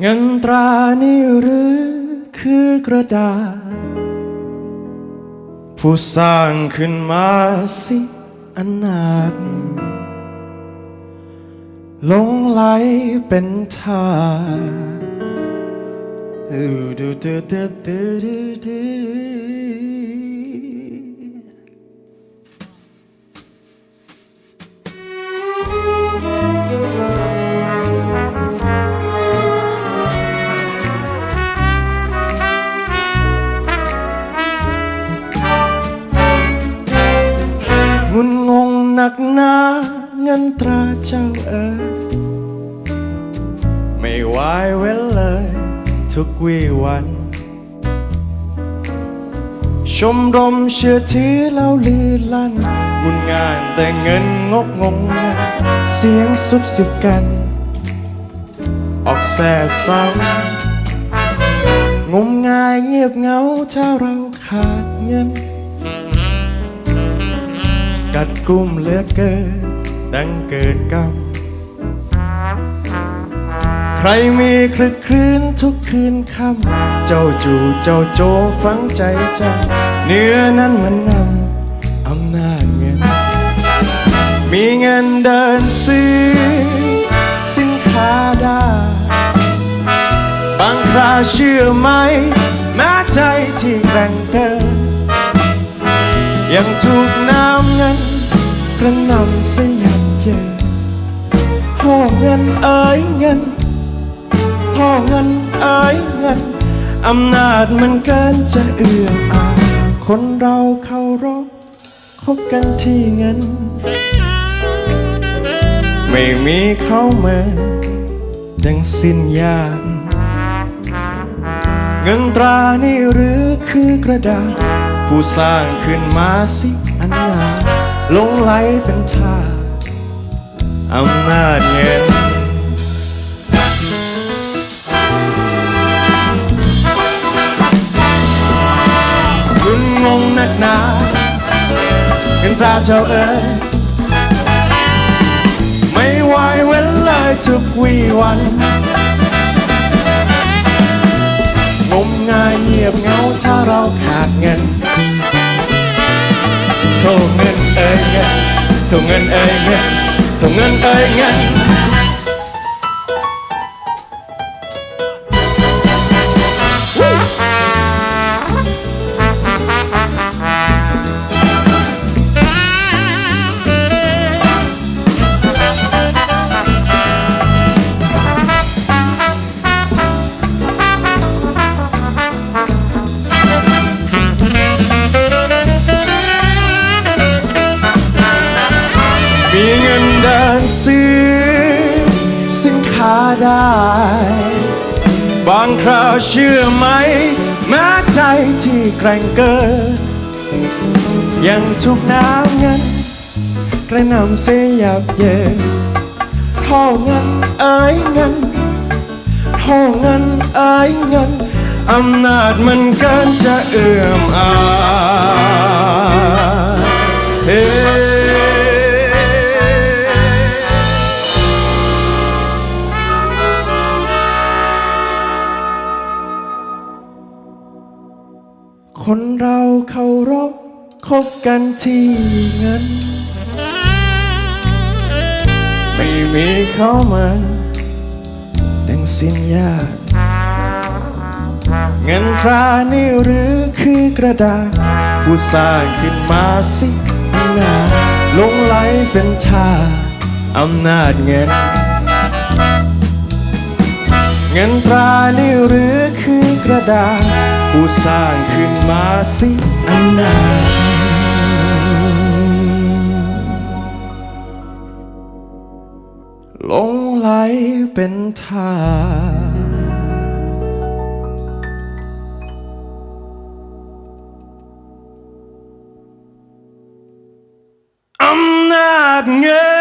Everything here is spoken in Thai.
เงินตรานี่หรือคือกระดาษ ผู้สร้างขึ้นมาสิอนาถหลงไหลเป็นทาส เจ้าเอ๋ยไม่ไหวเว้นเลย ทุกวี่วัน ชมรมเชื่อถือเล่าลือลั่นงุนงานแต่เงินงกงงงันเสียงซุบสิบกัน ออกแส่ซ้ำงมงายเงียบเงาถ้าเราขาดเงินกัดกุ้มเหลือเกิน ดังเกิดกรรมใครมีคลึกคลื่นทุกคืนค่ำเจ้าจู่เจ้าโจฝังใจจำเนื้อนั้นมันนำอำนาจเงิน มีเงินเดินซื้อ สินค้าได้บางคราเชื่อไหมแม้ใจที่แกร่งเกินยังถูกน้ำเงินกระนำสยับ เยินห่อเงินเอ้ยเงินท่อเงินเอ้ยเงิน อำนาจมันเกินจะเอื้อมอาคนเราเคารพคบกันที่เงิน ไม่มีเข้ามาดังสิ้นญาติเงินตรานี่หรือคือกระดาษ ผู้สร้างขึ้นมาสิอันนาลงไหลเป็นทาส อำนาจเงินคุณงงนักหนาเงินตราเจ้าเอ๋ยไม่ไหวเว้นเลยทุกวีวันงมงายเงียบเงาถ้าเราขาดเงินโทเงินเอ้ยเงินโทเงินเอ้ยเงิน โทเงิ ซื้อสินค้าได้ บางคราวเชื่อไหม แม้ใจที่แกร่งเกิน ยังถูกน้ำเงิน กระนำเสียยับเยินท่อเงินเอ้ยเงินท่อเงินเอ้ยเงินอำนาจมันเกินจะเอื้อมอาจเฮ้ คนเราเคารพคบกันที่เงิน ไม่มีเข้ามาดังสิ้นญาติเงินตรานี่หรือคือกระดาษ ผู้สร้างขึ้นมาสิอันนาลงไหลเป็นทาอำนาจเงิน เงินตรานี่หรือคือกระดาษ ผู้สร้างขึ้นมาสิอันนาหลงไหลเป็นทาอำนาจเงิน